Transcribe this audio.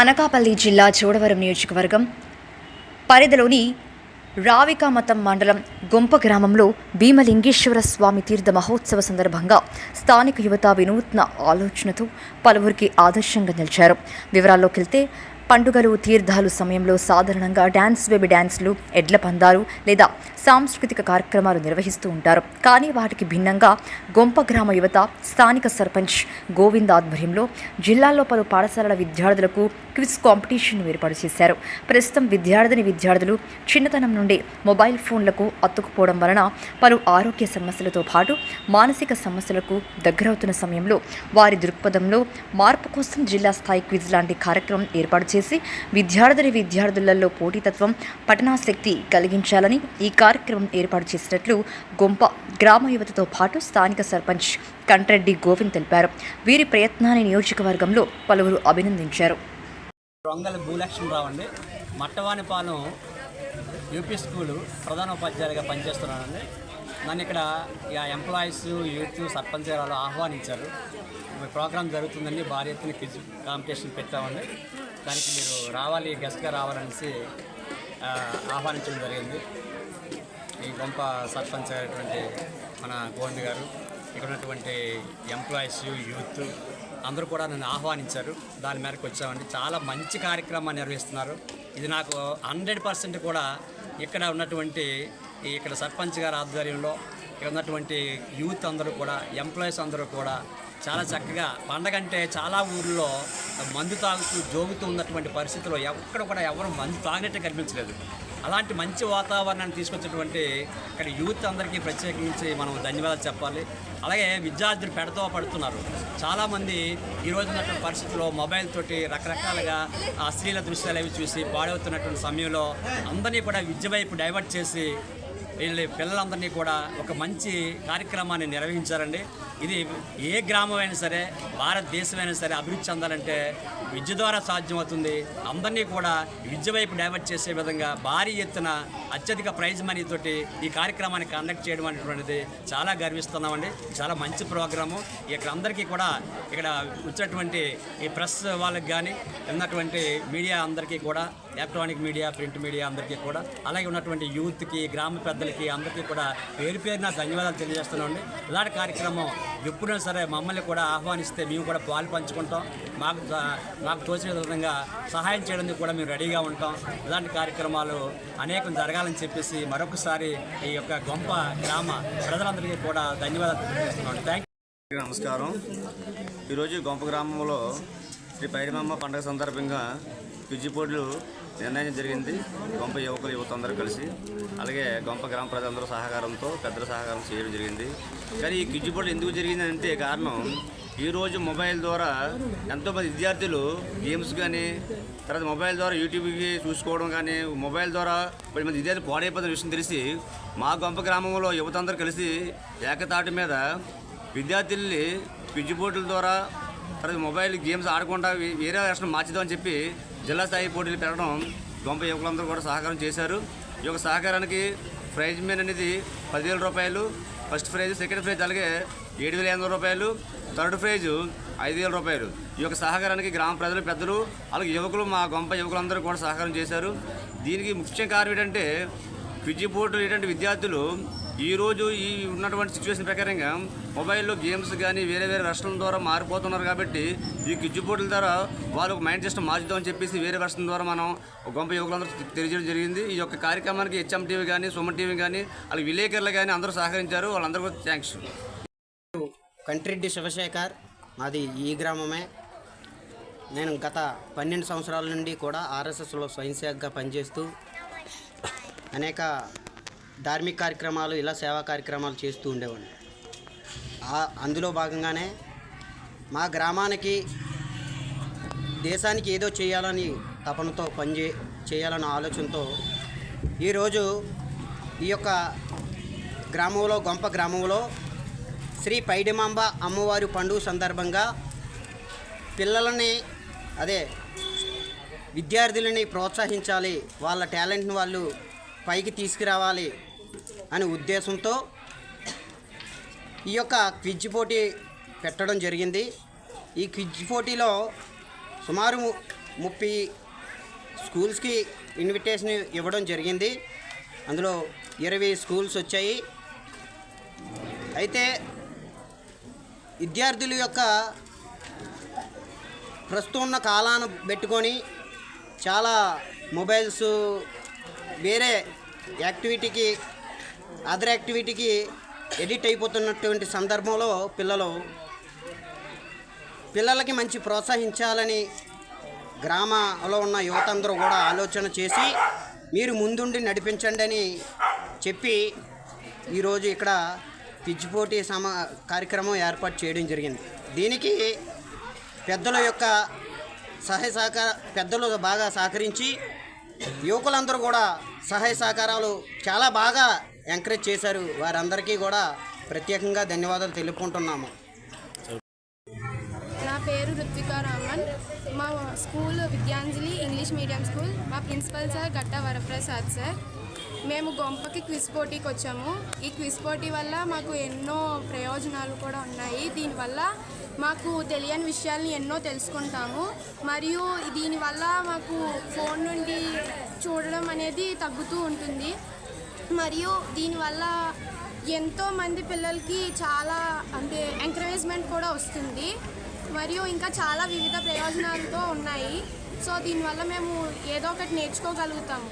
అనకాపల్లి జిల్లా చోడవరం నియోజకవర్గం పరిధిలోని రావికామతం మండలం గుంప గ్రామంలో భీమలింగేశ్వర స్వామి తీర్థ మహోత్సవ సందర్భంగా స్థానిక యువత వినూత్న ఆలోచనతో పలువురికి ఆదర్శంగా నిలిచారు. వివరాల్లోకి వెళ్తే పండుగలు తీర్థాలు సమయంలో సాధారణంగా డ్యాన్స్ బేబీ డ్యాన్స్లు ఎడ్ల పందాలు లేదా సాంస్కృతిక కార్యక్రమాలు నిర్వహిస్తూ ఉంటారు. కానీ వాటికి భిన్నంగా గొంప గ్రామ యువత స్థానిక సర్పంచ్ గోవింద్ ఆధ్వర్యంలో జిల్లాలో పలు పాఠశాలల విద్యార్థులకు క్విజ్ కాంపిటీషన్ ఏర్పాటు చేశారు. ప్రస్తుతం విద్యార్థిని విద్యార్థులు చిన్నతనం నుండి మొబైల్ ఫోన్లకు అత్తుకుపోవడం వలన పలు ఆరోగ్య సమస్యలతో పాటు మానసిక సమస్యలకు దగ్గరవుతున్న సమయంలో వారి దృక్పథంలో మార్పు కోసం జిల్లా స్థాయి క్విజ్ లాంటి కార్యక్రమం ఏర్పాటు చేసి విద్యార్థిని విద్యార్థులలో పోటీతత్వం పఠనాశక్తి కలిగించాలని ఈ కార్యక్రమం ఏర్పాటు చేసినట్లు గొంప గ్రామ యువతతో పాటు స్థానిక సర్పంచ్ కంట్రెడ్డి గోవింద్ తెలిపారు. వీరి ప్రయత్నాన్ని నియోజకవర్గంలో పలువురు అభినందించారు. రొంగల భూలక్ష్మీరావు అండి. మట్టవానిపాలెం యూపీ స్కూలు ప్రధాన ఉపాధ్యాయులుగా పనిచేస్తున్నానండి. నన్ను ఇక్కడ ఎంప్లాయీస్ యూత్ సర్పంచ్ గారు ఆహ్వానించారు. ఈ ప్రోగ్రామ్ జరుగుతుందండి భారీ ఎత్తున క్విజ్ కాంపిటీషన్ పెట్టామండి. దానికి మీరు రావాలి గెస్ట్గా రావాలనేసి ఆహ్వానించడం జరిగింది. ఈ గొంప సర్పంచ్ అయినటువంటి మన గోవింద్ గారు ఇక్కడ ఉన్నటువంటి ఎంప్లాయీస్ యూత్ అందరూ కూడా నన్ను ఆహ్వానించారు. దాని మేరకు వచ్చామండి. చాలా మంచి కార్యక్రమాన్ని నిర్వహిస్తున్నారు. ఇది నాకు హండ్రెడ్ పర్సెంట్ కూడా ఇక్కడ ఉన్నటువంటి ఇక్కడ సర్పంచ్ గారి ఆధ్వర్యంలో ఇక్కడ ఉన్నటువంటి యూత్ అందరూ కూడా ఎంప్లాయీస్ అందరూ కూడా చాలా చక్కగా పండగ అంటే చాలా ఊర్లో మందు తాగుతూ జోగుతూ ఉన్నటువంటి పరిస్థితిలో ఎక్కడ కూడా ఎవరు మందు తాగినట్టు కనిపించలేదు. అలాంటి మంచి వాతావరణాన్ని తీసుకొచ్చినటువంటి ఇక్కడ యూత్ అందరికీ ప్రత్యేకించి మనం ధన్యవాదాలు చెప్పాలి. అలాగే విద్యార్థులు పెడతో పడుతున్నారు. చాలామంది ఈ ఉన్నటువంటి పరిస్థితుల్లో మొబైల్ తోటి రకరకాలుగా అశ్లీల దృశ్యాలు అవి చూసి పాడవుతున్నటువంటి సమయంలో అందరినీ కూడా విద్య వైపు డైవర్ట్ చేసి వీళ్ళ పిల్లలందరినీ కూడా ఒక మంచి కార్యక్రమాన్ని నిర్వహించారండి. ఇది ఏ గ్రామమైనా సరే భారతదేశమైనా సరే అభివృద్ధి చెందాలంటే విద్య ద్వారా సాధ్యమవుతుంది. అందరినీ కూడా విద్య వైపు డైవర్ట్ చేసే విధంగా భారీ ఎత్తున అత్యధిక ప్రైజ్ మనీ తోటి ఈ కార్యక్రమాన్ని కండక్ట్ చేయడం అనేటువంటిది చాలా గర్విస్తున్నామండి. చాలా మంచి ప్రోగ్రాము. ఇక్కడ అందరికీ కూడా ఇక్కడ వచ్చినటువంటి ఈ ప్రెస్ వాళ్ళకి కానీ ఉన్నటువంటి మీడియా అందరికీ కూడా ఎలక్ట్రానిక్ మీడియా ప్రింట్ మీడియా అందరికీ కూడా అలాగే ఉన్నటువంటి యూత్కి గ్రామ పెద్దలకి అందరికీ కూడా పేరు పేరున ధన్యవాదాలు తెలియజేస్తున్నామండి. ఇలాంటి కార్యక్రమం ఎప్పుడైనా సరే మమ్మల్ని కూడా ఆహ్వానిస్తే మేము కూడా పాలు పంచుకుంటాం. మాకు మాకు తోచిన విధంగా సహాయం చేయడానికి కూడా మేము రెడీగా ఉంటాం. ఇలాంటి కార్యక్రమాలు అనేకం జరగాలని చెప్పేసి మరొకసారి ఈ యొక్క గొంప గ్రామ ప్రజలందరికీ కూడా ధన్యవాదాలు తెలియజేస్తున్నాం థ్యాంక్ నమస్కారం. ఈరోజు గొంప గ్రామంలో శ్రీ పైడిమమ్మ పండుగ సందర్భంగా పిజ్జి పోటీలు నిర్ణయం జరిగింది. గొంప యువకులు యువత అందరూ కలిసి అలాగే గొంప గ్రామ ప్రజలందరూ సహకారంతో పెద్దల సహకారం చేయడం జరిగింది. కానీ ఈ క్విజ్ పోటీ ఎందుకు జరిగిందంటే కారణం ఈరోజు మొబైల్ ద్వారా ఎంతోమంది విద్యార్థులు గేమ్స్ కానీ తర్వాత మొబైల్ ద్వారా యూట్యూబ్కి చూసుకోవడం కానీ మొబైల్ ద్వారా పది మంది విద్యార్థులు పాడైపోతున్న విషయం తెలిసి మా గొంప గ్రామంలో యువత అందరూ కలిసి ఏకతాటి మీద విద్యార్థుల్ని క్విజ్ పోటీల ద్వారా మొబైల్ గేమ్స్ ఆడకుండా వేరే రాష్ట్రం మార్చిద్దామని చెప్పి జిల్లా స్థాయి పోటీలు పెట్టడం గొంప యువకులందరూ కూడా సహకారం చేశారు. ఈ యొక్క సహకారానికి ప్రైజ్ మెయిన్ అనేది పదివేల రూపాయలు ఫస్ట్ ప్రైజ్ సెకండ్ ప్రైజ్ అలాగే ఏడు వేల ఎనిమిది రూపాయలు థర్డ్ ప్రైజ్ ఐదు వేల రూపాయలు. ఈ యొక్క సహకారానికి గ్రామ ప్రజలు పెద్దలు అలాగే యువకులు మా గొంప యువకులందరూ కూడా సహకారం చేశారు. దీనికి ముఖ్య కారణం ఏంటంటే క్విజ్ పోటీ ఏంటంటే విద్యార్థులు ఈరోజు ఈ ఉన్నటువంటి సిచ్యువేషన్ ప్రకారంగా మొబైల్లో గేమ్స్ కానీ వేరే వేరే వెర్షన్ల ద్వారా మారిపోతున్నారు కాబట్టి ఈ క్విజ్ పోటీల ద్వారా వాళ్ళకు మైండ్ సిస్టమ్ మార్చుదామని చెప్పేసి వేరే వెర్షన్ ద్వారా మనం ఒక గొంప యువకులందరూ తెలియజేయడం జరిగింది. ఈ యొక్క కార్యక్రమానికి హెచ్ఎం టీవీ కానీ సుమన్ టీవీ కానీ అలాగే విలేకరులు కానీ అందరూ సహకరించారు. వాళ్ళందరూ కూడా థ్యాంక్స్ కంట్రెడ్డి శివశేఖర్ మాది ఈ గ్రామమే. నేను గత పన్నెండు సంవత్సరాల నుండి కూడా ఆర్ఎస్ఎస్లో స్వయంసేవగా పనిచేస్తూ అనేక ధార్మిక కార్యక్రమాలు ఇలా సేవా కార్యక్రమాలు చేస్తూ ఉండేవాడిని. అందులో భాగంగానే మా గ్రామానికి దేశానికి ఏదో చేయాలని తపనతో పనిచే చేయాలన్న ఆలోచనతో ఈరోజు ఈ యొక్క గ్రామంలో గొంప గ్రామంలో శ్రీ పైడిమాంబ అమ్మవారి పండుగ సందర్భంగా పిల్లలని అదే విద్యార్థులని ప్రోత్సహించాలి వాళ్ళ టాలెంట్ని వాళ్ళు పైకి తీసుకురావాలి అనే ఉద్దేశంతో ఈ యొక్క క్విజ్ పోటీ పెట్టడం జరిగింది. ఈ క్విజ్ పోటీలో సుమారు ముప్పై స్కూల్స్కి ఇన్విటేషన్ ఇవ్వడం జరిగింది. అందులో ఇరవై స్కూల్స్ వచ్చాయి. అయితే విద్యార్థుల యొక్క ప్రస్తుతం ఉన్న కాలాన్ని పెట్టుకొని చాలా మొబైల్స్ వేరే యాక్టివిటీకి అదర్ యాక్టివిటీకి ఎడిట్ అయిపోతున్నటువంటి సందర్భంలో పిల్లలు పిల్లలకి మంచి ప్రోత్సహించాలని గ్రామంలో ఉన్న యువత అందరూ కూడా ఆలోచన చేసి మీరు ముందుండి నడిపించండి అని చెప్పి ఈరోజు ఇక్కడ పిచ్చిపోటీ సమ కార్యక్రమం ఏర్పాటు చేయడం జరిగింది. దీనికి పెద్దల యొక్క సహాయ సహకార పెద్దలు బాగా సహకరించి యువకులందరూ కూడా సహాయ సహకారాలు చాలా బాగా ఎంకరేజ్ చేశారు. వారందరికీ కూడా ప్రత్యేకంగా ధన్యవాదాలు తెలుపుకుంటున్నాము. నా పేరు రుత్వికా రామన్. మా school Vidyanjali English medium school. మా principal sir Gatta Varaprasad sir. మేము గొంపకి క్విజ్ పోటీకి వచ్చాము. ఈ క్విజ్ పోటీ వల్ల మాకు ఎన్నో ప్రయోజనాలు కూడా ఉన్నాయి. దీనివల్ల మాకు తెలియని విషయాల్ని ఎన్నో తెలుసుకుంటాము. మరియు దీనివల్ల మాకు ఫోన్ నుండి చూడడం అనేది తగ్గుతూ ఉంటుంది. మరియు దీనివల్ల ఎంతో మంది పిల్లలకి చాలా అంటే ఎంకరేజ్మెంట్ కూడా వస్తుంది. మరియు ఇంకా చాలా వివిధ ప్రయోజనాలతో ఉన్నాయి. సో దీనివల్ల మేము ఏదో ఒకటి నేర్చుకోగలుగుతాము.